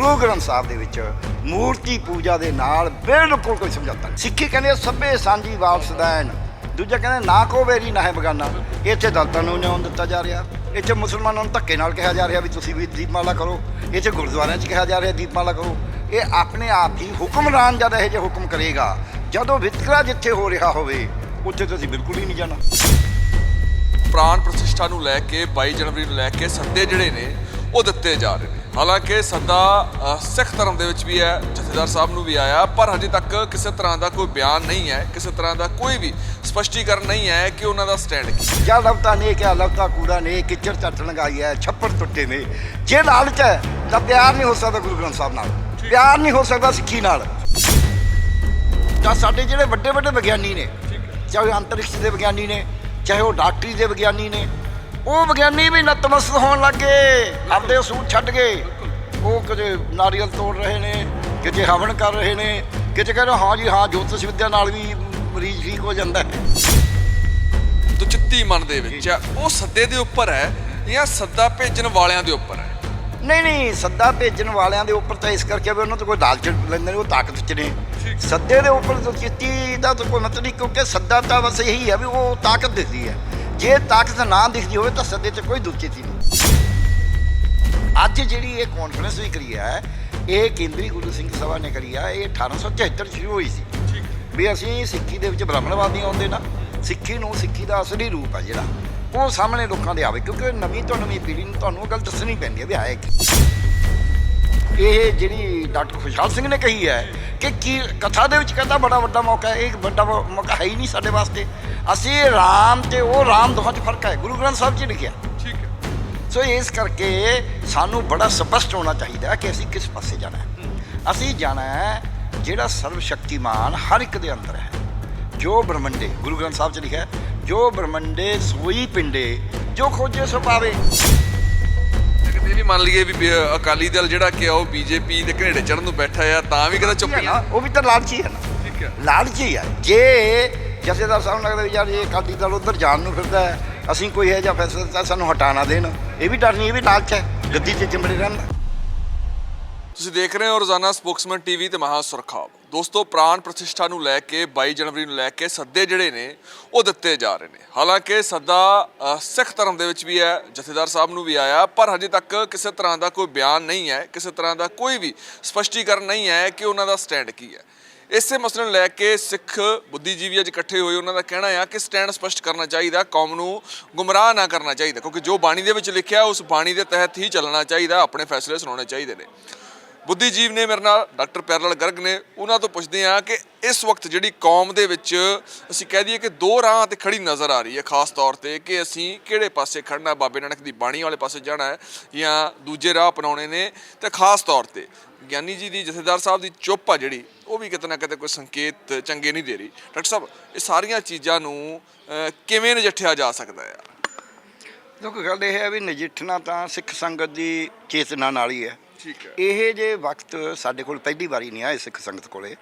ਗੁਰੂ ਗ੍ਰੰਥ ਸਾਹਿਬ ਦੇ ਵਿੱਚ ਮੂਰਤੀ ਪੂਜਾ ਦੇ ਨਾਲ ਬਿਲਕੁਲ ਕੋਈ ਸਮਝੌਤਾ ਨਹੀਂ। ਸਿੱਖੀ ਕਹਿੰਦੇ ਸਭੇ ਸਾਂਝੀ ਵਾਪਸ ਵਾਰਸਦਾਨ ਦੂਜਾ ਕਹਿੰਦੇ, ਨਾ ਕੋ ਵੇਰੀ, ਨਾ ਹੈ ਬਗਾਨਾ। ਇੱਥੇ ਦਲਤਾਂ ਨੂੰ ਨਿਉਂ ਦਿੱਤਾ ਜਾ ਰਿਹਾ। ਇੱਥੇ ਮੁਸਲਮਾਨਾਂ ਨੂੰ ਧੱਕੇ ਨਾਲ ਕਿਹਾ ਜਾ ਰਿਹਾ ਵੀ ਤੁਸੀਂ ਵੀ ਦੀਪਮਾਲਾ ਕਰੋ। ਇੱਥੇ ਗੁਰਦੁਆਰਿਆਂ 'ਚ ਕਿਹਾ ਜਾ ਰਿਹਾ ਦੀਪਮਾਲਾ ਕਰੋ। ਇਹ ਆਪਣੇ ਆਪ ਹੀ ਹੁਕਮਰਾਨ ਜਦ ਇਹ ਜਿਹੇ ਹੁਕਮ ਕਰੇਗਾ, ਜਦੋਂ ਵਿਤਕਰਾ ਜਿੱਥੇ ਹੋ ਰਿਹਾ ਹੋਵੇ, ਉੱਥੇ ਤੁਸੀਂ ਬਿਲਕੁਲ ਹੀ ਨਹੀਂ ਜਾਣਾ। ਪ੍ਰਾਣ ਪ੍ਰਤਿਸ਼ਠਾ ਨੂੰ ਲੈ ਕੇ 22 ਜਨਵਰੀ ਨੂੰ ਲੈ ਕੇ ਸੱਦੇ ਜਿਹੜੇ ਨੇ, ਉਹ ਦਿੱਤੇ ਜਾ ਰਹੇ ਨੇ। ਹਾਲਾਂਕਿ ਸੱਦਾ ਸਿੱਖ ਧਰਮ ਦੇ ਵਿੱਚ ਵੀ ਹੈ ਜਥੇਦਾਰ ਸਾਹਿਬ ਨੂੰ ਵੀ ਆਇਆ ਪਰ ਹਜੇ ਤੱਕ ਕਿਸੇ ਤਰ੍ਹਾਂ ਦਾ ਕੋਈ ਬਿਆਨ ਨਹੀਂ ਹੈ ਕਿਸੇ ਤਰ੍ਹਾਂ ਦਾ ਕੋਈ ਵੀ ਸਪਸ਼ਟੀਕਰਨ ਨਹੀਂ ਹੈ ਕਿ ਉਹਨਾਂ ਦਾ ਸਟੈਂਡ ਕੀ ਜਾਂ ਲਵਤਾ ਨੇ ਕਿਹਾ ਲਵਤਾ ਕੂੜਾ ਨੇ ਕਿਚਰ ਚੱਟ ਲਗਾਈ ਹੈ ਛੱਪੜ ਟੁੱਟੇ ਨੇ। ਜੇ ਲਾਲਚ ਹੈ ਤਾਂ ਪਿਆਰ ਨਹੀਂ ਹੋ ਸਕਦਾ ਗੁਰੂ ਗ੍ਰੰਥ ਸਾਹਿਬ ਨਾਲ। ਪਿਆਰ ਨਹੀਂ ਹੋ ਸਕਦਾ ਸਿੱਖੀ ਨਾਲ। ਤਾਂ ਸਾਡੇ ਜਿਹੜੇ ਵੱਡੇ ਵੱਡੇ ਵਿਗਿਆਨੀ ਨੇ ਚਾਹੇ ਅੰਤਰਿਕਸ਼ ਦੇ ਵਿਗਿਆਨੀ ਨੇ ਚਾਹੇ ਉਹ ਡਾਕਟਰੀ ਦੇ ਵਿਗਿਆਨੀ ਨੇ ਉਹ ਵਿਗਿਆਨੀ ਵੀ ਨਤਮਸਤ ਹੋਣ ਲੱਗੇ ਆਪਦੇ ਅਸੂਲ ਛੱਡ ਗਏ। ਉਹ ਕਿਤੇ ਨਾਰੀਅਲ ਤੋੜ ਰਹੇ ਨੇ ਕਿਤੇ ਹਵਨ ਕਰ ਰਹੇ ਨੇ ਕਿਤੇ ਕਹਿੰਦੇ ਹਾਂ ਜੀ ਹਾਂ ਜੋਤਿਸ਼ ਵਿਦਿਆ ਨਾਲ ਵੀ ਮਰੀਜ਼ ਠੀਕ ਹੋ ਜਾਂਦਾ ਹੈ। ਦੁਚਿੱਤੀ ਮਨ ਦੇ ਵਿੱਚ ਹੈ। ਉਹ ਸੱਦੇ ਦੇ ਉੱਪਰ ਹੈ ਜਾਂ ਸੱਦਾ ਭੇਜਣ ਵਾਲਿਆਂ ਦੇ ਉੱਪਰ ਹੈ? ਨਹੀਂ ਨਹੀਂ ਸੱਦਾ ਭੇਜਣ ਵਾਲਿਆਂ ਦੇ ਉੱਪਰ ਤਾਂ ਇਸ ਕਰਕੇ ਵੀ ਉਹਨਾਂ ਤੋਂ ਕੋਈ ਲਾਲਚ ਲੈਂਦੇ ਨੇ ਉਹ ਤਾਕਤ ਚ ਨੇ। ਸੱਦੇ ਦੇ ਉੱਪਰ ਤਾਂ ਚਿੱਤੀ ਦਾ ਤਾਂ ਕੋਈ ਮਤਲਬ ਨਹੀਂ ਕਿਉਂਕਿ ਸੱਦਾ ਤਾਂ ਬਸ ਇਹੀ ਹੈ ਵੀ ਉਹ ਤਾਕਤ ਦਿਖਦੀ ਹੈ। ਜੇ ਤਾਕਤ ਨਾ ਦਿਖਦੀ ਹੋਵੇ ਤਾਂ ਸੱਦੇ 'ਚ ਕੋਈ ਦੁਚਿੱਤੀ ਨਹੀਂ। ਅੱਜ ਜਿਹੜੀ ਇਹ ਕਾਨਫਰੰਸ ਵੀ ਕਰੀ ਹੈ ਇਹ ਕੇਂਦਰੀ ਗੁਰੂ ਸਿੰਘ ਸਭਾ ਨੇ ਕਰੀ ਹੈ ਇਹ 1873 ਸ਼ੁਰੂ ਹੋਈ ਸੀ। ਵੀ ਅਸੀਂ ਸਿੱਖੀ ਦੇ ਵਿੱਚ ਬ੍ਰਾਹਮਣਵਾਦ ਆਉਂਦੇ ਨਾ ਸਿੱਖੀ ਨੂੰ ਸਿੱਖੀ ਦਾ ਅਸਲੀ ਰੂਪ ਹੈ ਜਿਹੜਾ ਉਹ ਸਾਹਮਣੇ ਲੋਕਾਂ ਦੇ ਆਵੇ ਕਿਉਂਕਿ ਨਵੀਂ ਤੋਂ ਨਵੀਂ ਪੀੜ੍ਹੀ ਨੂੰ ਤੁਹਾਨੂੰ ਉਹ ਗੱਲ ਦੱਸਣੀ ਪੈਂਦੀ ਹੈ ਵੀ ਹੈ ਕੀ। ਇਹ ਜਿਹੜੀ ਡਾਕਟਰ ਖੁਸ਼ਹਾਲ ਸਿੰਘ ਨੇ ਕਹੀ ਹੈ ਕਿ ਕੀ ਕਥਾ ਦੇ ਵਿੱਚ ਕਹਿੰਦਾ ਬੜਾ ਵੱਡਾ ਮੌਕਾ ਹੈ ਇਹ ਵੱਡਾ ਮੌਕਾ ਹੈ ਹੀ ਨਹੀਂ ਸਾਡੇ ਵਾਸਤੇ। ਅਸੀਂ ਰਾਮ ਤੇ ਉਹ ਰਾਮ ਦੋਹਾਂ 'ਚ ਫ਼ਰਕ ਹੈ ਗੁਰੂ ਗ੍ਰੰਥ ਸਾਹਿਬ 'ਚ ਲਿਖਿਆ ਠੀਕ ਹੈ। ਸੋ ਇਸ ਕਰਕੇ ਸਾਨੂੰ ਬੜਾ ਸਪਸ਼ਟ ਹੋਣਾ ਚਾਹੀਦਾ ਕਿ ਅਸੀਂ ਕਿਸ ਪਾਸੇ ਜਾਣਾ ਹੈ। ਅਸੀਂ ਜਾਣਾ ਹੈ ਜਿਹੜਾ ਸਰਵ ਸ਼ਕਤੀਮਾਨ ਹਰ ਇੱਕ ਦੇ ਅੰਦਰ ਹੈ। ਜੋ ਬ੍ਰਹਮੰਡੇ ਗੁਰੂ ਗ੍ਰੰਥ ਸਾਹਿਬ 'ਚ ਲਿਖਿਆ ਜੋ ਬ੍ਰਹਮੰਡੇ ਸੋਈ ਪਿੰਡੇ ਜੋ ਖੋਜੇ ਸੋ ਪਾਵੇ। ਲੇਕਿਨ ਇਹ ਵੀ ਮੰਨ ਲਈਏ ਵੀ ਅਕਾਲੀ ਦਲ ਜਿਹੜਾ ਕਿ ਆ ਉਹ ਬੀਜੇਪੀ ਦੇ ਘਨੇੜੇ ਚੜਨ ਨੂੰ ਬੈਠਾ ਆ ਤਾਂ ਵੀ ਕਹਿੰਦਾ ਚੁੱਪ ਨਾ, ਉਹ ਵੀ ਤਾਂ ਲਾਲਚੀ ਹੈ ਨਾ। ਠੀਕ ਹੈ। ਲਾਲਚੀ ਹੈ। ਜੇ ਜਥੇਦਾਰ ਸਾਹਿਬ ਨੂੰ ਲੱਗਦਾ ਵੀ ਯਾਰ ਇਹ ਅਕਾਲੀ ਦਲ ਉਧਰ ਜਾਣ ਨੂੰ ਫਿਰਦਾ ਹੈ। ਅਸੀਂ ਕੋਈ ਇਹ ਜਿਹਾ ਫੈਸਲਾ ਤਾਂ ਸਾਨੂੰ ਹਟਾਣਾ ਦੇਣ। ਇਹ ਵੀ ਡਰ ਨਹੀਂ, ਇਹ ਵੀ ਲਾਲਚ ਹੈ। ਗੱਦੀ 'ਚ ਚਿੰਬੜੇ ਰਹਿਣ। ਦਾ ਤੁਸੀਂ ਦੇਖ ਰਹੇ ਹੋ ਰੋਜ਼ਾਨਾ ਸਪੋਕਸਮੈਨ ਟੀਵੀ ਤੇ ਮਹਾ ਸੁਰਖਾਬ ਦੋਸਤੋ, ਪ੍ਰਾਣ ਪ੍ਰਤਿਸ਼ਠਾ ਨੂੰ ਲੈ ਕੇ 22 ਜਨਵਰੀ ਨੂੰ ਲੈ ਕੇ ਸੱਦੇ ਜਿਹੜੇ ਨੇ, ਉਹ ਦਿੱਤੇ ਜਾ ਰਹੇ ਨੇ। ਹਾਲਾਂਕਿ ਸੱਦਾ ਸਿੱਖ ਧਰਮ ਦੇ ਵਿੱਚ ਵੀ ਹੈ, ਜਥੇਦਾਰ ਸਾਹਿਬ ਨੂੰ ਵੀ ਆਇਆ, ਪਰ ਹਜੇ ਤੱਕ ਕਿਸੇ ਤਰ੍ਹਾਂ ਦਾ ਕੋਈ ਬਿਆਨ ਨਹੀਂ ਹੈ, ਕਿਸੇ ਤਰ੍ਹਾਂ ਦਾ ਕੋਈ ਵੀ ਸਪਸ਼ਟੀਕਰਨ ਨਹੀਂ ਹੈ ਕਿ ਉਹਨਾਂ ਦਾ ਸਟੈਂਡ ਕੀ ਹੈ। ਇਸੇ ਮਸਲੇ ਨੂੰ ਲੈ ਕੇ ਸਿੱਖ ਬੁੱਧੀਜੀਵੀ ਅੱਜ ਇਕੱਠੇ ਹੋਏ, ਉਹਨਾਂ ਦਾ ਕਹਿਣਾ ਆ ਕਿ ਸਟੈਂਡ ਸਪਸ਼ਟ ਕਰਨਾ ਚਾਹੀਦਾ, ਕੌਮ ਨੂੰ ਗੁੰਮਰਾਹ ਨਾ ਕਰਨਾ ਚਾਹੀਦਾ, ਕਿਉਂਕਿ ਜੋ ਬਾਣੀ ਦੇ ਵਿੱਚ ਲਿਖਿਆ, ਉਸ ਬਾਣੀ ਦੇ ਤਹਿਤ ਹੀ ਚੱਲਣਾ ਚਾਹੀਦਾ, ਆਪਣੇ ਫੈਸਲੇ ਸੁਣਾਉਣੇ ਚਾਹੀਦੇ ਨੇ। ਬੁੱਧੀਜੀਵ ਨੇ ਮੇਰੇ ਨਾਲ, ਡਾਕਟਰ ਪੈਰਲ ਗਰਗ ਨੇ ਉਹਨਾਂ ਤੋਂ ਪੁੱਛਦੇ ਆ ਕਿ ਇਸ ਵਕਤ ਜਿਹੜੀ ਕੌਮ ਦੇ ਵਿੱਚ ਅਸੀਂ ਕਹਿ ਦਈਏ ਕਿ ਦੋ ਰਾਹਾਂ ਤੇ ਖੜੀ ਨਜ਼ਰ ਆ ਰਹੀ ਹੈ, ਖਾਸ ਤੌਰ ਤੇ ਕਿ ਅਸੀਂ ਕਿਹੜੇ ਪਾਸੇ ਖੜਨਾ ਬਾਬੇ ਨਾਨਕ ਦੀ ਬਾਣੀ ਵਾਲੇ ਪਾਸੇ ਜਾਣਾ ਹੈ ਜਾਂ ਦੂਜੇ ਰਾਹ ਅਪਣਾਉਣੇ ਨੇ ਤੇ ਖਾਸ ਤੌਰ ਤੇ ਗਿਆਨੀ ਜੀ ਦੀ, ਜਥੇਦਾਰ ਸਾਹਿਬ ਦੀ ਚੁੱਪ ਆ ਜਿਹੜੀ, ਉਹ ਵੀ ਕਿਤੇ ਨਾ ਕਿਤੇ ਕੋਈ ਸੰਕੇਤ ਚੰਗੇ ਨਹੀਂ ਦੇ ਰਹੀ। ਡਾਕਟਰ ਸਾਹਿਬ, ਇਹ ਸਾਰੀਆਂ ਚੀਜ਼ਾਂ ਨੂੰ ਕਿਵੇਂ ਨਜਿੱਠਿਆ ਜਾ ਸਕਦਾ ਹੈ? ਦੇਖੋ, ਗੱਲ ਇਹ ਹੈ ਵੀ ਨਜਿੱਠਣਾ ਤਾਂ ਸਿੱਖ ਸੰਗਤ ਦੀ ਚੇਤਨਾ ਨਾਲ ਹੀ ਹੈ। ਠੀਕ ਹੈ। ਇਹ ਜੇ ਵਕਤ ਸਾਡੇ ਕੋਲ ਪਹਿਲੀ ਵਾਰੀ ਨਹੀਂ ਆਏ ਸਿੱਖ ਸੰਗਤ ਕੋਲੇ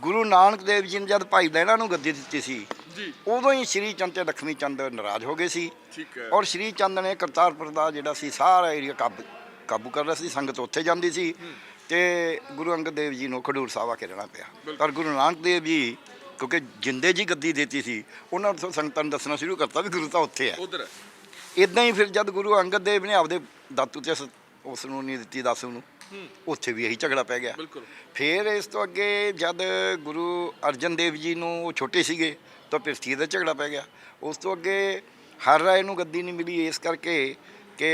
ਗੁਰੂ ਨਾਨਕ ਦੇਵ ਜੀ ਨੇ ਜਦ ਭਾਈ ਲਹਿਣਾ ਨੂੰ ਗੱਦੀ ਦਿੱਤੀ ਸੀ ਜੀ। ਉਦੋਂ ਹੀ ਸ਼੍ਰੀ ਚੰਦ ਤੇ ਲਖਮੀ ਚੰਦ ਨਾਰਾਜ਼ ਹੋ ਗਏ ਸੀ। ਠੀਕ ਹੈ। ਔਰ ਸ਼੍ਰੀ ਚੰਦ ਨੇ ਕਰਤਾਰਪੁਰ ਦਾ ਜਿਹੜਾ ਸੀ ਸਾਰਾ ਏਰੀਆ ਕਾਬੂ ਕਾਬੂ ਕਰ ਲਿਆ ਸੀ ਸੰਗਤ ਉੱਥੇ ਜਾਂਦੀ ਸੀ ਤੇ ਗੁਰੂ ਅੰਗਦ ਦੇਵ ਜੀ ਨੂੰ ਖਡੂਰ ਸਾਹਿਬ ਆ ਕੇ ਰਹਿਣਾ ਪਿਆ। ਪਰ ਗੁਰੂ ਨਾਨਕ ਦੇਵ ਜੀ ਕਿਉਂਕਿ ਜਿੰਦੇ ਜੀ ਗੱਦੀ ਦਿੱਤੀ ਸੀ ਉਹਨਾਂ ਨੂੰ ਸੰਗਤਾਂ ਨੂੰ ਦੱਸਣਾ ਸ਼ੁਰੂ ਕਰਤਾ ਵੀ ਗੁਰੂ ਤਾਂ ਉੱਥੇ ਹੈ। ਉਧਰ ਇਦਾਂ ਹੀ ਫਿਰ ਜਦ ਗੁਰੂ ਅੰਗਦ ਦੇਵ ਨੇ ਆਪਦੇ ਦਾਤੂ ਤੇ ਉਸ ਨੂੰ ਨਹੀਂ ਦਿੱਤੀ ਦਾਸੂ ਨੂੰ ਉੱਥੇ ਵੀ ਇਹੀ ਝਗੜਾ ਪੈ ਗਿਆ। ਬਿਲਕੁਲ। ਫਿਰ ਇਸ ਤੋਂ ਅੱਗੇ ਜਦ ਗੁਰੂ ਅਰਜਨ ਦੇਵ ਜੀ ਨੂੰ ਉਹ ਛੋਟੇ ਸੀਗੇ ਤਾਂ ਪਿਰਥੀ ਦਾ ਝਗੜਾ ਪੈ ਗਿਆ। ਉਸ ਤੋਂ ਅੱਗੇ ਹਰ ਰਾਏ ਨੂੰ ਗੱਦੀ ਨਹੀਂ ਮਿਲੀ ਇਸ ਕਰਕੇ ਕਿ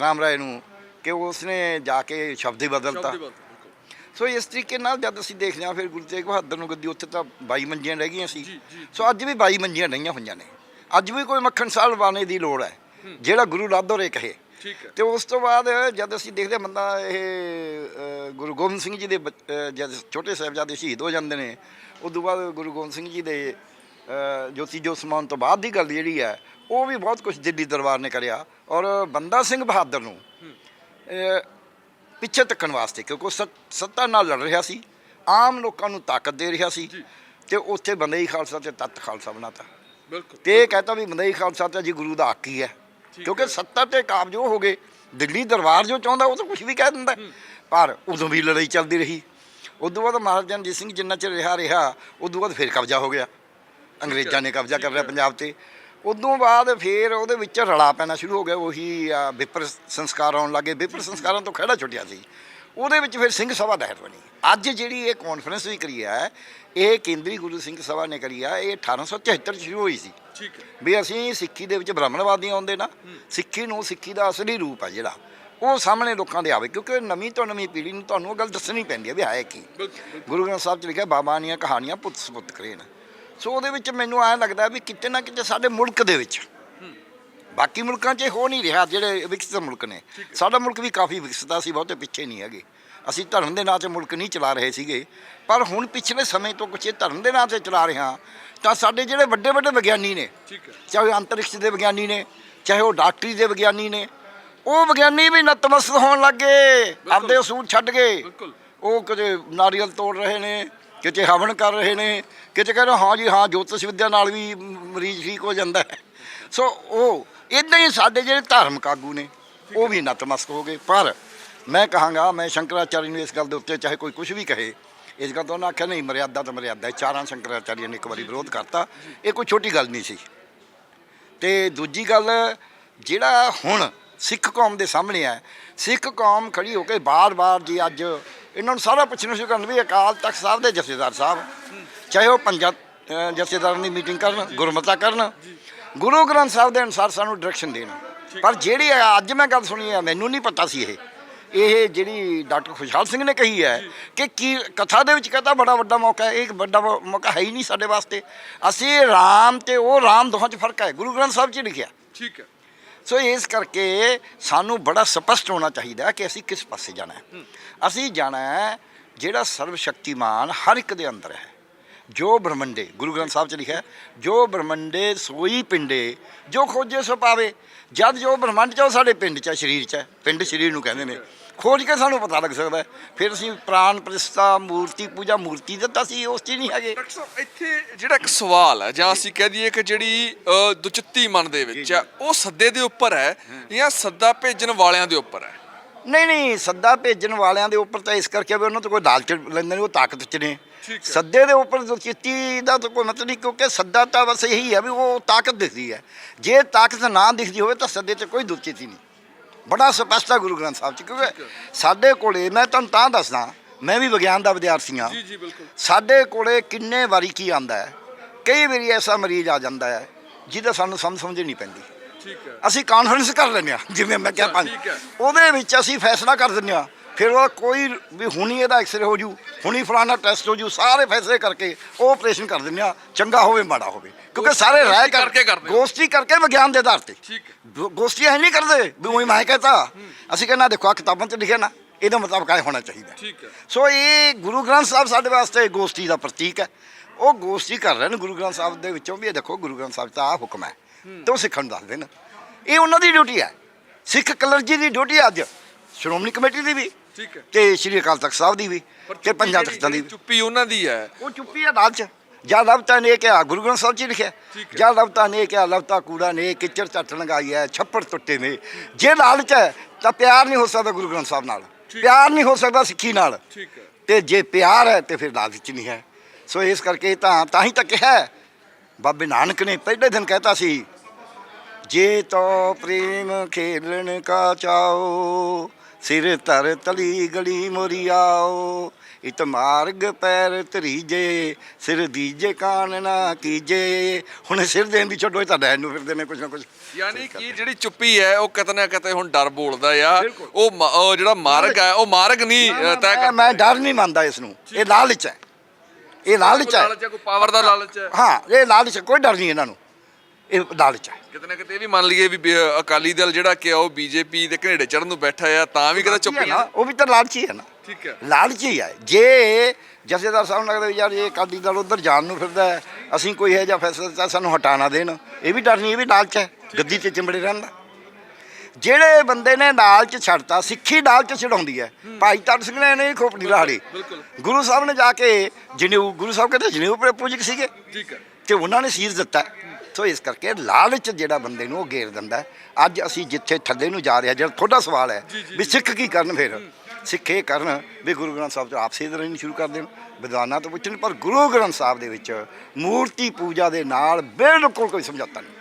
ਰਾਮ ਰਾਏ ਨੂੰ ਕਿ ਉਸਨੇ ਜਾ ਕੇ ਸ਼ਬਦ ਹੀ ਬਦਲਤਾ। ਸੋ ਇਸ ਤਰੀਕੇ ਨਾਲ ਜਦ ਅਸੀਂ ਦੇਖਦੇ ਹਾਂ ਫਿਰ ਗੁਰੂ ਤੇਗ ਬਹਾਦਰ ਨੂੰ ਗੱਦੀ ਉੱਥੇ ਤਾਂ 22 ਮੰਜੀਆਂ ਰਹਿ ਗਈਆਂ ਸੀ। ਸੋ ਅੱਜ ਵੀ 22 ਮੰਜੀਆਂ ਰਹੀਆਂ ਹੋਈਆਂ ਨੇ। ਅੱਜ ਵੀ ਕੋਈ ਮੱਖਣ ਸਾਲ ਬਾਣੇ ਦੀ ਲੋੜ ਹੈ। ਜਿਹੜਾ ਗੁਰੂ ਲਾਦੋਰੇ ਕਹੇ। ਠੀਕ ਹੈ। ਤੇ ਉਸ ਤੋਂ ਬਾਅਦ ਜਦ ਅਸੀਂ ਦੇਖਦੇ ਬੰਦਾ ਇਹ ਗੁਰੂ ਗੋਬਿੰਦ ਸਿੰਘ ਜੀ ਦੇ ਜਦ ਛੋਟੇ ਸਾਹਿਬਜ਼ਾਦੇ ਸ਼ਹੀਦ ਹੋ ਜਾਂਦੇ ਨੇ ਉਸ ਤੋਂ ਬਾਅਦ ਗੁਰੂ ਗੋਬਿੰਦ ਸਿੰਘ ਜੀ ਦੇ ਜੋਤੀ ਜੋ ਸਮਾਉਣ ਤੋਂ ਬਾਅਦ ਦੀ ਗੱਲ ਜਿਹੜੀ ਹੈ ਉਹ ਵੀ ਬਹੁਤ ਕੁਝ ਦਿੱਲੀ ਦਰਬਾਰ ਨੇ ਕਰਿਆ ਔਰ ਬੰਦਾ ਸਿੰਘ ਬਹਾਦਰ ਨੂੰ ਪਿੱਛੇ ਤੱਕਣ ਵਾਸਤੇ ਕਿਉਂਕਿ ਉਹ ਸੱਤ- ਸੱਤਾ ਨਾਲ ਲੜ ਰਿਹਾ ਸੀ ਆਮ ਲੋਕਾਂ ਨੂੰ ਤਾਕਤ ਦੇ ਰਿਹਾ ਸੀ ਤੇ ਉੱਥੇ ਬੰਦਈ ਖਾਲਸਾ ਤੇ ਤੱਤ ਖਾਲਸਾ ਬਣਾਤਾ। ਬਿਲਕੁਲ। ਤੇ ਇਹ ਕਹਤਾ ਵੀ ਬੰਦਈ ਖਾਲਸਾ ਤਾਂ ਜੀ ਗੁਰੂ ਦਾ ਹੱਕ ਹੀ ਹੈ। ਕਿਉਂਕਿ ਸੱਤਾ ਤੇ ਕਾਬਜ ਹੋ ਗਏ ਦਿੱਲੀ ਦਰਬਾਰ ਜੋ ਚਾਹੁੰਦਾ ਉਹ ਤਾਂ ਕੁਝ ਵੀ ਕਹਿ ਦਿੰਦਾ। ਪਰ ਉਦੋਂ ਵੀ ਲੜਾਈ ਚੱਲਦੀ ਰਹੀ। ਉਦੋਂ ਬਾਅਦ ਮਹਾਰਾਜਾ ਰਣਜੀਤ ਸਿੰਘ ਜਿੰਨਾ ਚਿਰ ਰਿਹਾ ਰਿਹਾ ਉਦੋਂ ਬਾਅਦ ਫਿਰ ਕਬਜ਼ਾ ਹੋ ਗਿਆ। ਅੰਗਰੇਜ਼ਾਂ ਨੇ ਕਬਜ਼ਾ ਕਰ ਲਿਆ ਪੰਜਾਬ ਤੇ। ਉਦੋਂ ਬਾਅਦ ਫਿਰ ਉਹਦੇ ਵਿੱਚ ਰਲਾ ਪੈਣਾ ਸ਼ੁਰੂ ਹੋ ਗਿਆ ਉਹੀ ਵਿਪਰ ਸੰਸਕਾਰ ਆਉਣ ਲੱਗੇ। ਵਿਪਰ ਸੰਸਕਾਰਾਂ ਤੋਂ ਖੜਾ ਛੁੱਟਿਆ ਸੀ। ਉਹਦੇ ਵਿੱਚ ਫਿਰ ਸਿੰਘ ਸਭਾ ਲਹਿਰ ਬਣੀ। ਅੱਜ ਜਿਹੜੀ ਇਹ ਕਾਨਫਰੰਸ ਵੀ ਕਰੀ ਹੈ ਇਹ ਕੇਂਦਰੀ ਗੁਰੂ ਸਿੰਘ ਸਭਾ ਨੇ ਕਰੀ ਆ ਇਹ 1873 ਚ ਸ਼ੁਰੂ ਹੋਈ ਸੀ। ਠੀਕ ਹੈ। ਵੀ ਅਸੀਂ ਸਿੱਖੀ ਦੇ ਵਿੱਚ ਬ੍ਰਾਹਮਣਵਾਦੀ ਆਉਂਦੇ ਨਾ ਸਿੱਖੀ ਨੂੰ ਸਿੱਖੀ ਦਾ ਅਸਲੀ ਰੂਪ ਆ ਜਿਹੜਾ ਉਹ ਸਾਹਮਣੇ ਲੋਕਾਂ ਦੇ ਆਵੇ ਕਿਉਂਕਿ ਨਵੀਂ ਤੋਂ ਨਵੀਂ ਪੀੜ੍ਹੀ ਨੂੰ ਤੁਹਾਨੂੰ ਉਹ ਗੱਲ ਦੱਸਣੀ ਪੈਂਦੀ ਹੈ ਵੀ ਹੈ ਕੀ। ਗੁਰੂ ਗ੍ਰੰਥ ਸਾਹਿਬ ਚ ਲਿਖਿਆ ਬਾਬਾ ਦੀਆਂ ਕਹਾਣੀਆਂ ਪੁੱਤ ਸਪੁੱਤ ਕਰੇਨ। ਸੋ ਉਹਦੇ ਵਿੱਚ ਮੈਨੂੰ ਐਂ ਲੱਗਦਾ ਵੀ ਕਿਤੇ ਨਾ ਕਿਤੇ ਸਾਡੇ ਮੁਲਕ ਦੇ ਵਿੱਚ ਬਾਕੀ ਮੁਲਕਾਂ 'ਚ ਹੋ ਨਹੀਂ ਰਿਹਾ ਜਿਹੜੇ ਵਿਕਸਿਤ ਮੁਲਕ ਨੇ। ਸਾਡਾ ਮੁਲਕ ਵੀ ਕਾਫੀ ਵਿਕਸਿਤ ਸੀ ਬਹੁਤੇ ਪਿੱਛੇ ਨਹੀਂ ਹੈਗੇ। ਅਸੀਂ ਧਰਮ ਦੇ ਨਾਂ ਤੇ ਮੁਲਕ ਨਹੀਂ ਚਲਾ ਰਹੇ ਸੀਗੇ ਪਰ ਹੁਣ ਪਿਛਲੇ ਸਮੇਂ ਤੋਂ ਕੁਛ ਇਹ ਧਰਮ ਦੇ ਨਾਂ ਤੇ ਚਲਾ ਰਹੇ ਹਾਂ ਤਾਂ ਸਾਡੇ ਜਿਹੜੇ ਵੱਡੇ ਵੱਡੇ ਵਿਗਿਆਨੀ ਨੇ ਠੀਕ ਹੈ। ਚਾਹੇ ਅੰਤਰਿਕਸ਼ ਦੇ ਵਿਗਿਆਨੀ ਨੇ ਚਾਹੇ ਉਹ ਡਾਕਟਰੀ ਦੇ ਵਿਗਿਆਨੀ ਨੇ ਉਹ ਵਿਗਿਆਨੀ ਵੀ ਨਤਮਸਤ ਹੋਣ ਲੱਗੇ ਆਪਦੇ ਅਸੂਲ ਛੱਡ ਗਏ। ਉਹ ਕਿਤੇ ਨਾਰੀਅਲ ਤੋੜ ਰਹੇ ਨੇ ਕਿਤੇ ਹਵਨ ਕਰ ਰਹੇ ਨੇ ਕਿਤੇ ਕਹਿੰਦੇ ਹਾਂ ਜੀ ਹਾਂ ਜੋਤਿਸ਼ ਵਿਦਿਆ ਨਾਲ ਵੀ ਮਰੀਜ਼ ਠੀਕ ਹੋ ਜਾਂਦਾ ਹੈ। ਸੋ ਉਹ ਇਦਾਂ ਹੀ ਸਾਡੇ ਜਿਹੜੇ ਧਾਰਮਿਕ ਆਗੂ ਨੇ ਉਹ ਵੀ ਨਤਮਸਤ ਹੋ ਗਏ ਪਰ ਮੈਂ ਕਹਾਂਗਾ, ਮੈਂ ਸ਼ੰਕਰਾਚਾਰੀ ਨੂੰ ਇਸ ਗੱਲ ਦੇ ਉੱਤੇ ਚਾਹੇ ਕੋਈ ਕੁਝ ਵੀ ਕਹੇ, ਇਸ ਗੱਲ ਤੋਂ ਉਹਨਾਂ ਆਖਿਆ, ਨਹੀਂ, ਮਰਿਆਦਾ ਤਾਂ ਮਰਿਆਦਾ ਹੈ। ਚਾਰਾਂ ਸ਼ੰਕਰਾਚਾਰੀਆਂ ਨੇ ਇੱਕ ਵਾਰੀ ਵਿਰੋਧ ਕਰਤਾ। ਇਹ ਕੋਈ ਛੋਟੀ ਗੱਲ ਨਹੀਂ ਸੀ। ਤੇ ਦੂਜੀ ਗੱਲ, ਜਿਹੜਾ ਹੁਣ ਸਿੱਖ ਕੌਮ ਦੇ ਸਾਹਮਣੇ ਹੈ, ਸਿੱਖ ਕੌਮ ਖੜੀ ਹੋ ਕੇ ਬਾਰ-ਬਾਰ ਜੀ ਅੱਜ ਇਹਨਾਂ ਨੂੰ ਸਾਰਾ ਪੁੱਛਣਾ ਸ਼ੁਰੂ ਕਰਨ ਵੀ ਅਕਾਲ ਤਖਤ ਸਾਹਿਬ ਦੇ ਜਥੇਦਾਰ ਸਾਹਿਬ, ਚਾਹੇ ਉਹ ਪੰਜਾ ਜਥੇਦਾਰਾਂ ਦੀ ਮੀਟਿੰਗ ਕਰਨ, ਗੁਰਮਤਾ ਕਰਨ, ਗੁਰੂ ਗ੍ਰੰਥ ਸਾਹਿਬ ਦੇ ਅਨੁਸਾਰ ਸਾਨੂੰ ਡਾਇਰੈਕਸ਼ਨ ਦੇਣ। ਪਰ ਜਿਹੜੀ ਅੱਜ ਮੈਂ ਗੱਲ ਸੁਣੀ ਹੈ, ਮੈਨੂੰ ਨਹੀਂ ਪਤਾ ਸੀ ਇਹ। ਇਹ ਜਿਹੜੀ ਡਾਕਟਰ ਖੁਸ਼ਹਾਲ ਸਿੰਘ ਨੇ ਕਹੀ ਹੈ ਕਿ ਕੀ ਕਥਾ ਦੇ ਵਿੱਚ ਕਹਤਾ ਬੜਾ ਵੱਡਾ ਮੌਕਾ ਹੈ ਇਹ ਇੱਕ ਵੱਡਾ ਮੌਕਾ ਹੈ ਹੀ ਨਹੀਂ ਸਾਡੇ ਵਾਸਤੇ। ਅਸੀਂ ਰਾਮ ਤੇ ਉਹ ਰਾਮ ਦੋਹਾਂ 'ਚ ਫ਼ਰਕ ਹੈ ਗੁਰੂ ਗ੍ਰੰਥ ਸਾਹਿਬ 'ਚ ਲਿਖਿਆ। ਠੀਕ ਹੈ। ਸੋ ਇਸ ਕਰਕੇ ਸਾਨੂੰ ਬੜਾ ਸਪਸ਼ਟ ਹੋਣਾ ਚਾਹੀਦਾ ਕਿ ਅਸੀਂ ਕਿਸ ਪਾਸੇ ਜਾਣਾ ਹੈ। ਅਸੀਂ ਜਾਣਾ ਹੈ ਜਿਹੜਾ ਸਰਵ ਸ਼ਕਤੀਮਾਨ ਹਰ ਇੱਕ ਦੇ ਅੰਦਰ ਹੈ। ਜੋ ਬ੍ਰਹਮੰਡੇ ਗੁਰੂ ਗ੍ਰੰਥ ਸਾਹਿਬ ਚ ਲਿਖਿਆ ਜੋ ਬ੍ਰਹਮੰਡੇ ਸੋਈ ਪਿੰਡੇ ਜੋ ਖੋਜੇ ਸੋ ਪਾਵੇ। ਜਦ ਜੋ ਬ੍ਰਹਮੰਡ ਚ ਆ, ਉਹ ਸਾਡੇ ਪਿੰਡ ਚ ਹੈ, ਸਰੀਰ ਚ ਹੈ। ਪਿੰਡ ਸਰੀਰ ਨੂੰ ਕਹਿੰਦੇ ਨੇ ਖੋਜ ਕੇ ਸਾਨੂੰ ਪਤਾ ਲੱਗ ਸਕਦਾ ਹੈ। ਫਿਰ ਅਸੀਂ ਪ੍ਰਾਨ ਪ੍ਰਤਿਸ਼ਠਾ ਮੂਰਤੀ ਪੂਜਾ ਮੂਰਤੀ ਦੇ ਤਾਂ ਅਸੀਂ ਉਸ ਚ ਨਹੀਂ ਹੈਗੇ ਡਾਕਟਰ ਸਾਹਿਬ ਇੱਥੇ ਜਿਹੜਾ ਇੱਕ ਸਵਾਲ ਹੈ ਜਾਂ ਅਸੀਂ ਕਹਿ ਦਈਏ ਕਿ ਜਿਹੜੀ ਅ, ਦੁਚਿੱਤੀ ਮਨ ਦੇ ਵਿੱਚ ਹੈ ਉਹ ਸੱਦੇ ਦੇ ਉੱਪਰ ਹੈ ਜਾਂ ਸੱਦਾ ਭੇਜਣ ਵਾਲਿਆਂ ਦੇ ਉੱਪਰ ਹੈ ਨਹੀਂ ਨਹੀਂ ਸੱਦਾ ਭੇਜਣ ਵਾਲਿਆਂ ਦੇ ਉੱਪਰ ਤਾਂ ਇਸ ਕਰਕੇ ਵੀ ਉਹਨਾਂ ਤੋਂ ਕੋਈ ਲਾਲਚ ਲੈਂਦੇ ਨੇ ਉਹ ਤਾਕਤ ਚ ਨੇ। ਸੱਦੇ ਦੇ ਉੱਪਰ ਦੁਚਿੱਤੀ ਦਾ ਤਾਂ ਕੋਈ ਮਤਲਬ ਨਹੀਂ ਕਿਉਂਕਿ ਸੱਦਾ ਤਾਂ ਬਸ ਇਹੀ ਹੈ ਵੀ ਉਹ ਤਾਕਤ ਦਿਖਦੀ ਹੈ। ਜੇ ਤਾਕਤ ਨਾ ਦਿਖਦੀ ਹੋਵੇ ਤਾਂ ਸੱਦੇ 'ਚ ਕੋਈ ਦੁਚਿੱਤੀ ਨਹੀਂ। ਬੜਾ ਸਪਸ਼ਟ ਹੈ ਗੁਰੂ ਗ੍ਰੰਥ ਸਾਹਿਬ 'ਚ ਕਿਉਂਕਿ ਸਾਡੇ ਕੋਲੇ ਮੈਂ ਤੁਹਾਨੂੰ ਤਾਂ ਦੱਸਦਾ ਮੈਂ ਵੀ ਵਿਗਿਆਨ ਦਾ ਵਿਦਿਆਰਥੀ ਹਾਂ। ਜੀ ਬਿਲਕੁਲ। ਸਾਡੇ ਕੋਲੇ ਕਿੰਨੇ ਵਾਰੀ ਕੀ ਆਂਦਾ ਹੈ ਕਈ ਵਾਰੀ ਐਸਾ ਮਰੀਜ਼ ਆ ਜਾਂਦਾ ਹੈ ਜਿਹਦਾ ਸਾਨੂੰ ਸਮਝ ਸਮਝ ਨਹੀਂ ਪੈਂਦੀ। ਠੀਕ ਹੈ। ਅਸੀਂ ਕਾਨਫਰੰਸ ਕਰ ਲੈਂਦੇ ਹਾਂ ਜਿਵੇਂ ਮੈਂ ਕਿਹਾ ਪੰਜ। ਉਹਦੇ ਵਿੱਚ ਅਸੀਂ ਫੈਸਲਾ ਕਰ ਦਿੰਦੇ ਹਾਂ ਫਿਰ ਉਹ ਕੋਈ ਵੀ ਹੁਣੀ ਇਹਦਾ ਐਕਸਰੇ ਹੋ ਜੂ ਹੁਣੀ ਫਲਾਣਾ ਟੈਸਟ ਹੋ ਜੂ ਸਾਰੇ ਫੈਸਲੇ ਕਰਕੇ ਉਹ ਆਪਰੇਸ਼ਨ ਕਰ ਦਿੰਦੇ ਹਾਂ ਚੰਗਾ ਹੋਵੇ ਮਾੜਾ ਹੋਵੇ। ਕਿਉਂਕਿ ਸਾਰੇ ਰਾਏ ਕਰਕੇ ਕਰਦੇ। ਗੋਸ਼ਟੀ ਕਰਕੇ ਵਿਗਿਆਨ ਦੇ ਆਧਾਰ ਤੇ। ਗੋਸ਼ਟੀ ਹੈ। ਨਹੀਂ ਕਰਦੇ ਵੀ ਉਹੀ ਮੈਂ ਕਹਤਾ। ਅਸੀਂ ਕਹਿੰਦਾ ਦੇਖੋ ਆ ਕਿਤਾਬਾਂ 'ਚ ਲਿਖਿਆ ਨਾ ਇਹਦਾ ਮਤਲਬ ਕਾਇ ਹੋਣਾ ਚਾਹੀਦਾ। ਠੀਕ ਹੈ। ਸੋ ਇਹ ਗੁਰੂ ਗ੍ਰੰਥ ਸਾਹਿਬ ਸਾਡੇ ਵਾਸਤੇ ਗੋਸ਼ਟੀ ਦਾ ਪ੍ਰਤੀਕ ਹੈ। ਉਹ ਗੋਸ਼ਟੀ ਕਰ ਰਹੇ ਨੇ ਗੁਰੂ ਗ੍ਰੰਥ ਸਾਹਿਬ ਦੇ ਵਿੱਚੋਂ ਵੀ ਇਹ ਦੇਖੋ ਗੁਰੂ ਗ੍ਰੰਥ ਸਾਹਿਬ ਦਾ ਆ ਹੁਕਮ ਹੈ। ਤੇ ਉਹ ਸਿੱਖਣ ਨੂੰ ਦੱਸ ਦੇਣ ਇਹ ਉਹਨਾਂ ਦੀ ਡਿਊਟੀ ਹੈ। ਸਿੱਖ ਕਲਰਜੀ ਦੀ ਡਿਊਟੀ ਅੱਜ। ਸ਼੍ਰੋਮਣੀ ਕਮੇਟੀ ਦੀ ਵੀ। ਠੀਕ ਹੈ। ਤੇ ਸ੍ਰੀ ਅਕਾਲ ਤਖਤ ਸਾਹਿਬ ਦੀ ਵੀ ਤੇ ਜਿਹੜੀ- ਤਖਤਾਂ ਦੀ ਵੀ। ਚੁੱਪੀ ਉਹਨਾਂ ਦੀ ਹੈ। ਉਹ ਚੁੱਪੀ ਹੈ ਨਾਲ ਚ। ਜਾਂ ਲਵਤਾ ਨੇ ਕਿਹਾ ਗੁਰੂ ਗ੍ਰੰਥ ਸਾਹਿਬ ਜੀ ਲਿਖਿਆ। ਠੀਕ ਹੈ। ਜਾਂ ਲਵਤਾ ਨੇ ਕਿਹਾ ਲਵਤਾ ਕੂੜਾ ਨੇ ਕਿਚੜ ਝੱਟ ਲੰਗਾਈ ਹੈ ਛੱਪੜ ਟੁੱਟੇ ਨੇ। ਜੇ ਲਾਲਚ ਹੈ ਤਾਂ ਪਿਆਰ ਨਹੀਂ ਹੋ ਸਕਦਾ ਗੁਰੂ ਗ੍ਰੰਥ ਸਾਹਿਬ ਨਾਲ। ਠੀਕ। ਪਿਆਰ ਨਹੀਂ ਹੋ ਸਕਦਾ ਸਿੱਖੀ ਨਾਲ। ਠੀਕ ਹੈ। ਤੇ ਜੇ ਪਿਆਰ ਹੈ ਤੇ ਫਿਰ ਲਾਲਚ ਨਹੀਂ ਹੈ। ਸੋ ਇਸ ਕਰਕੇ ਤਾਂ ਤਾਂ ਹੀ ਤਾਂ ਕਿਹਾ ਹੈ। ਬਾਬੇ ਨਾਨਕ ਨੇ ਪਹਿਲੇ ਦਿਨ ਕਹਿਤਾ ਸੀ ਜੇ ਤੋ ਪ੍ਰੇਮ ਖੇਲਣ ਕਾ ਚਾਓ ਸਿਰ ਧਰ ਤਲੀ ਗਲੀ ਮੋਰੀਆਓ ਇਤ ਮਾਰਗ ਪੈਰ ਧਰੀਜੇ ਸਿਰ ਦੀਜੇ ਕਾਨ ਨਾ ਕੀਜੇ। ਹੁਣ ਸਿਰ ਦੇਣ ਦੀ ਛੱਡੋ ਇਹ ਤਾਂ ਡੈਨ ਨੂੰ ਫਿਰਦੇ ਨੇ ਕੁਛ ਨਾ ਕੁਛ। ਯਾਨੀ ਕਿ ਜਿਹੜੀ ਚੁੱਪੀ ਹੈ ਉਹ ਕਿਤੇ ਨਾ ਕਿਤੇ ਹੁਣ ਡਰ ਬੋਲਦਾ ਆ। ਉਹ ਜਿਹੜਾ ਮਾਰਗ ਹੈ ਉਹ ਮਾਰਗ ਨਹੀਂ ਤੈਅ ਮੈਂ- ਡਰ ਨਹੀਂ ਮੰਨਦਾ ਇਸ ਨੂੰ। ਇਹ ਲਾਲਚ ਹੈ। ਇਹ ਲਾਲਚ ਹੈ। ਲਾਲਚ ਹੈ ਕੋਈ ਪਾਵਰ ਦਾ ਲਾਲਚ ਹੈ। ਹਾਂ ਇਹ ਲਾਲਚ ਕੋਈ ਡਰ ਨਹੀਂ ਇਹਨਾਂ ਨੂੰ। ਇਹ ਲਾਲਚ ਹੈ। ਕਿਤੇ ਨਾ ਕਿਤੇ ਇਹ ਵੀ ਮੰਨ ਲਈਏ ਵੀ ਬੀ- ਅਕਾਲੀ ਦਲ ਜਿਹੜਾ ਕਿ ਆ ਉਹ ਬੀਜੇਪੀ ਦੇ ਘਨੇੜੇ ਚੜਨ ਨੂੰ ਬੈਠਾ ਆ ਤਾਂ ਵੀ ਕਿਤੇ ਚੁੱਪ ਹੈ ਨਾ ਉਹ ਵੀ ਤਾਂ ਲਾਲਚੀ ਹੈ ਨਾ। ਠੀਕ ਹੈ। ਲਾਲਚੀ ਹੈ। ਜੇ ਜਥੇਦਾਰ ਸਾਹਿਬ ਨੂੰ ਲੱਗਦਾ ਵੀ ਯਾਰ ਇਹ ਅਕਾਲੀ ਦਲ ਉਧਰ ਜਾਣ ਨੂੰ ਫਿਰਦਾ ਹੈ, ਅਸੀਂ ਕੋਈ ਇਹੋ ਜਿਹਾ ਫੈਸਲਾ ਤਾਂ ਸਾਨੂੰ ਹਟਾਣਾ ਦੇਣ। ਇਹ ਵੀ ਡਰ ਨਹੀਂ ਇਹ ਵੀ ਲਾਲਚ ਹੈ ਗੱਦੀ ਤੇ ਚਿੰਬੜੇ ਰਹਿਣ ਦਾ। ਜਿਹੜੇ ਬੰਦੇ ਨੇ ਲਾਲਚ ਛੱਡਤਾ ਸਿੱਖੀ ਲਾਲਚ ਛਡਾਉਂਦੀ ਹੈ ਭਾਈ ਤਰ ਸਿੰਘ ਨੇ ਨਹੀਂ ਖੋਪੜੀ ਲਾੜੀ। ਬਿਲਕੁਲ। ਗੁਰੂ ਸਾਹਿਬ ਨੇ ਜਾ ਕੇ ਜਨੇਊ ਗੁਰੂ ਸਾਹਿਬ ਕਹਿੰਦੇ ਜਨੇਊ ਪਰ ਪੂਜਕ ਸੀਗੇ। ਠੀਕ ਹੈ। ਤੇ ਉਹਨਾਂ ਨੇ ਸੀਰ ਦਿੱਤਾ ਸੋ ਇਸ ਕਰਕੇ ਲਾਲਚ ਜਿਹੜਾ ਬੰਦੇ ਨੂੰ ਉਹ ਗੇਰ ਦਿੰਦਾ। ਅੱਜ ਅਸੀਂ ਜਿੱਥੇ ਥੱਲੇ ਨੂੰ ਜਾ ਰਹੇ ਜਿਹੜਾ ਤੁਹਾਡਾ ਸਵਾਲ ਹੈ ਵੀ ਸਿੱਖ ਕੀ ਕਰਨ ਫਿਰ? ਸਿੱਖ ਇਹ ਕਰਨ ਵੀ ਗੁਰੂ ਗ੍ਰੰਥ ਸਾਹਿਬ ਤੋਂ ਆਪ ਸੇਧ ਲੈਣੀ ਸ਼ੁਰੂ ਕਰ ਦੇਣ। ਵਿਦਵਾਨਾਂ ਤੋਂ ਪੁੱਛਣ ਪਰ ਗੁਰੂ ਗ੍ਰੰਥ ਸਾਹਿਬ ਦੇ ਵਿੱਚ ਮੂਰਤੀ ਪੂਜਾ ਦੇ ਨਾਲ ਬਿਲਕੁਲ ਕੋਈ ਸਮਝੌਤਾ ਨਹੀਂ।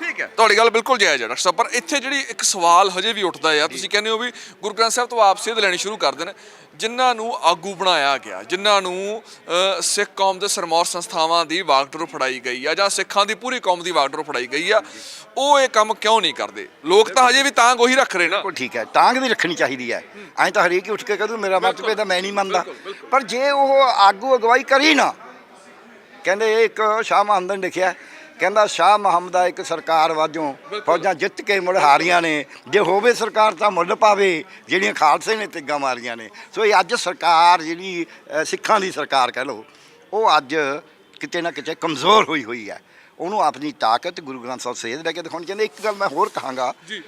ਠੀਕ ਹੈ। ਤੁਹਾਡੀ ਗੱਲ ਬਿਲਕੁਲ ਜਾਇਜ਼ ਹੈ ਡਾਕਟਰ ਸਾਹਿਬ ਪਰ ਇੱਥੇ ਜਿਹੜੀ ਇੱਕ ਸਵਾਲ ਹਜੇ ਵੀ ਉੱਠਦਾ ਆ ਤੁਸੀਂ ਕਹਿੰਦੇ ਹੋ ਵੀ ਗੁਰੂ ਗ੍ਰੰਥ ਸਾਹਿਬ ਤੋਂ ਆਪ ਸੇਧ ਲੈਣੀ ਸ਼ੁਰੂ ਕਰ ਦੇਣ ਜਿਨ੍ਹਾਂ ਨੂੰ ਆਗੂ ਬਣਾਇਆ ਗਿਆ ਜਿਨ੍ਹਾਂ ਨੂੰ ਅ, ਸਿੱਖ ਕੌਮ ਦੇ ਸਰਮੌਰ ਸੰਸਥਾਵਾਂ ਦੀ ਵਾਗਡੋਰ ਫੜਾਈ ਗਈ ਆ ਜਾਂ ਸਿੱਖਾਂ ਦੀ ਪੂਰੀ ਕੌਮ ਦੀ ਵਾਗਡੋਰ ਫੜਾਈ ਗਈ ਆ ਉਹ ਇਹ ਕੰਮ ਕਿਉਂ ਨਹੀਂ ਕਰਦੇ? ਲੋਕ ਤਾਂ ਹਜੇ ਵੀ ਤਾਂ ਉਹੀ ਰੱਖ ਰਹੇ ਨਾ। ਬਿਲਕੁਲ ਠੀਕ ਹੈ ਟਾਂਗ ਵੀ ਰੱਖਣੀ ਚਾਹੀਦੀ ਹੈ। ਐਂ ਤਾਂ ਹਰੇਕ ਹੀ ਉੱਠ ਕੇ ਕਹਦੂ ਮੇਰਾ ਮਤਲਬ ਤਾਂ ਮੈਂ ਨਹੀਂ ਮੰਨਦਾ। ਪਰ ਜੇ ਉਹ ਆਗੂ ਅਗਵਾਈ ਕਰੀ ਨਾ ਕਹਿੰਦੇ ਇਹ ਇੱਕ ਸ਼ਾਹ ਮਹੰਮਦ ਨੇ ਲਿਖਿਆ ਕਹਿੰਦਾ ਸ਼ਾਹ ਮੁਹੰਮਦ ਦਾ ਇੱਕ ਸਰਕਾਰ ਵਾਜੋਂ ਫੌਜਾਂ ਜਿੱਤ ਕੇ ਮੁੜ ਹਾਰੀਆਂ ਨੇ। ਜੇ ਹੋਵੇ ਸਰਕਾਰ ਤਾਂ ਮੁੱਲ ਪਾਵੇ ਜਿਹੜੀਆਂ ਖਾਲਸੇ ਨੇ ਤਿੱਗਾ ਮਾਰੀਆਂ ਨੇ। ਸੋ ਇਹ ਅੱਜ ਸਰਕਾਰ ਜਿਹੜੀ ਸਿੱਖਾਂ ਦੀ ਸਰਕਾਰ ਕਹਿ ਲਓ ਉਹ ਅੱਜ ਕਿਤੇ ਨਾ ਕਿਤੇ ਕਮਜ਼ੋਰ ਹੋਈ ਹੋਈ ਹੈ। ਉਹਨੂੰ ਆਪਣੀ ਤਾਕਤ ਗੁਰੂ ਗ੍ਰੰਥ ਸਾਹਿਬ ਸੇਧ ਲੈ ਕੇ ਦਿਖਾਉਣੀ ਚਾਹੀਦੀ। ਇੱਕ ਗੱਲ ਮੈਂ ਹੋਰ ਕਹਾਂਗਾ ਜੀ।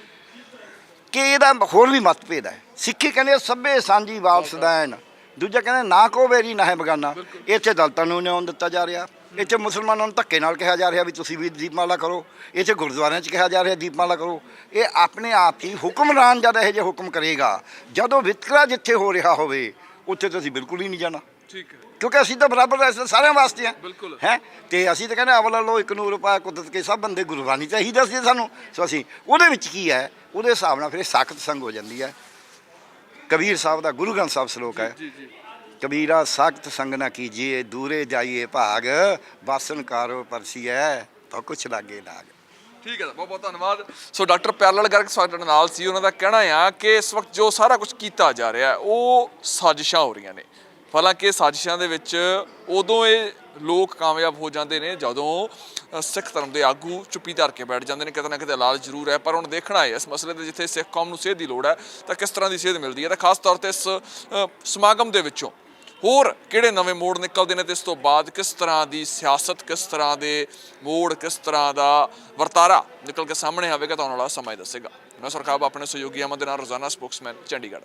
ਕਿ ਇਹਦਾ ਹੋਰ ਵੀ ਮਤਭੇਦ ਹੈ। ਸਿੱਖੀ ਕਹਿੰਦੇ ਸਭੇ ਸਾਂਝੀ ਵਾਪਸ ਦੇਣ। ਦੂਜਾ ਕਹਿੰਦੇ ਨਾ ਕੋ ਵੇਰੀ ਨਾ ਹੈ ਬਗਾਨਾ। ਇੱਥੇ ਦਲਤਾਂ ਨੂੰ ਨਿਉਂ ਦਿੱਤਾ ਜਾ ਰਿਹਾ। ਇੱਥੇ ਮੁਸਲਮਾਨਾਂ ਨੂੰ ਧੱਕੇ ਨਾਲ ਕਿਹਾ ਜਾ ਰਿਹਾ ਵੀ ਤੁਸੀਂ ਵੀ ਦੀਪਮਾਲਾ ਕਰੋ। ਇੱਥੇ ਗੁਰਦੁਆਰਿਆਂ 'ਚ ਕਿਹਾ ਜਾ ਰਿਹਾ ਦੀਪਮਾਲਾ ਕਰੋ। ਇਹ ਆਪਣੇ ਆਪ ਹੀ ਹੁਕਮਰਾਨ ਜਦ ਇਹ ਜੇ ਹੁਕਮ ਕਰੇਗਾ ਜਦੋਂ ਵਿਤਕਰਾ ਜਿੱਥੇ ਹੋ ਰਿਹਾ ਹੋਵੇ ਉੱਥੇ ਤੁਸੀਂ ਬਿਲਕੁਲ ਹੀ ਨਹੀਂ ਜਾਣਾ। ਠੀਕ ਹੈ। ਕਿਉਂਕਿ ਅਸੀਂ ਤਾਂ ਬਰਾਬਰ ਐਸੇ ਸਾਰਿਆਂ ਵਾਸਤੇ ਆ ਬਿਲਕੁਲ। ਹੈ? ਤੇ ਅਸੀਂ ਤਾਂ ਕਹਿੰਦੇ ਅਵਲ ਲੋ ਇੱਕ ਨੂਰ ਪਾਇਆ ਕੁਦਰਤ ਕੇ ਸਭ ਬੰਦੇ ਗੁਰਬਾਣੀ ਚਾਹੀਦੀ ਦੱਸਦੀ ਸਾਨੂੰ। ਸੋ ਅਸੀਂ ਉਹਦੇ ਵਿੱਚ ਕੀ ਹੈ? ਉਹਦੇ ਹਿਸਾਬ ਨਾਲ ਫਿਰ ਸਾਖਤ ਸੰਗ ਹੋ ਜਾਂਦੀ ਹੈ। ਕਬੀਰ ਸਾਹਿਬ ਦਾ ਗੁਰੂ ਗ੍ਰੰਥ ਸਾਹਿਬ ਸ਼ਲੋਕ ਹੈ। ਜੀ ਜੀ। ਕਬੀਰਾ, ਸਾਖਤ ਸੰਗ ਨਾ ਕੀਜੀਏ, ਦੂਰੇ ਜਾਈਏ ਭਾਗ ਬਾਸਨ ਕਾਰੋ ਪਰਸੀਐ, ਤਾਂ ਕੁਛ ਲਾਗੇ ਲਾਗ ਠੀਕ ਹੈ ਬਹੁਤ ਬਹੁਤ ਧੰਨਵਾਦ। ਸੋ ਡਾਕਟਰ ਪਿਆਰਲਾਲ ਗਰਗ ਸਾਡੇ ਨਾਲ ਸੀ, ਉਹਨਾਂ ਦਾ ਕਹਿਣਾ ਆ ਕਿ ਇਸ ਵਕਤ ਜੋ ਸਾਰਾ ਕੁਝ ਕੀਤਾ ਜਾ ਰਿਹਾ, ਉਹ ਸਾਜ਼ਿਸ਼ਾਂ ਹੋ ਰਹੀਆਂ ਨੇ। ਹਾਲਾਂਕਿ ਸਾਜ਼ਿਸ਼ਾਂ ਦੇ ਵਿੱਚ ਉਦੋਂ ਇਹ ਲੋਕ ਕਾਮਯਾਬ ਹੋ ਜਾਂਦੇ ਨੇ, ਜਦੋਂ ਸਿੱਖ ਧਰਮ ਦੇ ਆਗੂ ਚੁੱਪੀ ਧਰ ਕੇ ਬੈਠ ਜਾਂਦੇ ਨੇ, ਕਿਤੇ ਨਾ ਕਿਤੇ ਇਲਾਜ ਜ਼ਰੂਰ ਹੈ, ਪਰ ਹੁਣ ਦੇਖਣਾ ਹੈ, ਇਸ ਮਸਲੇ ਤੇ ਜਿੱਥੇ ਸਿੱਖ ਕੌਮ ਨੂੰ ਸੇਧ ਦੀ ਲੋੜ ਹੈ, ਤਾਂ ਕਿਸ ਤਰ੍ਹਾਂ ਦੀ ਸੇਧ ਮਿਲਦੀ ਹੈ? ਤਾਂ ਖਾਸ ਤੌਰ ਤੇ ਇਸ ਸਮਾਗਮ ਦੇ ਵਿੱਚੋਂ। ਹੋਰ ਕਿਹੜੇ ਨਵੇਂ ਮੋੜ ਨਿਕਲਦੇ ਨੇ ਤੇ ਇਸ ਤੋਂ ਬਾਅਦ ਕਿਸ ਤਰ੍ਹਾਂ ਦੀ ਸਿਆਸਤ, ਕਿਸ ਤਰ੍ਹਾਂ ਦੇ ਮੋੜ, ਕਿਸ ਤਰ੍ਹਾਂ ਦਾ ਵਰਤਾਰਾ ਨਿਕਲ ਕੇ ਸਾਹਮਣੇ ਆਵੇਗਾ ਤਾਂ ਆਉਣ ਵਾਲਾ ਸਮਾਂ ਦੱਸੇਗਾ। ਮੈਂ ਸਰਕਾਰ ਆਪਣੇ ਸਹਿਯੋਗੀ ਅਮਨ ਦੇ ਨਾਲ ਰੋਜ਼ਾਨਾ ਸਪੋਕਸਮੈਨ ਚੰਡੀਗੜ੍ਹ।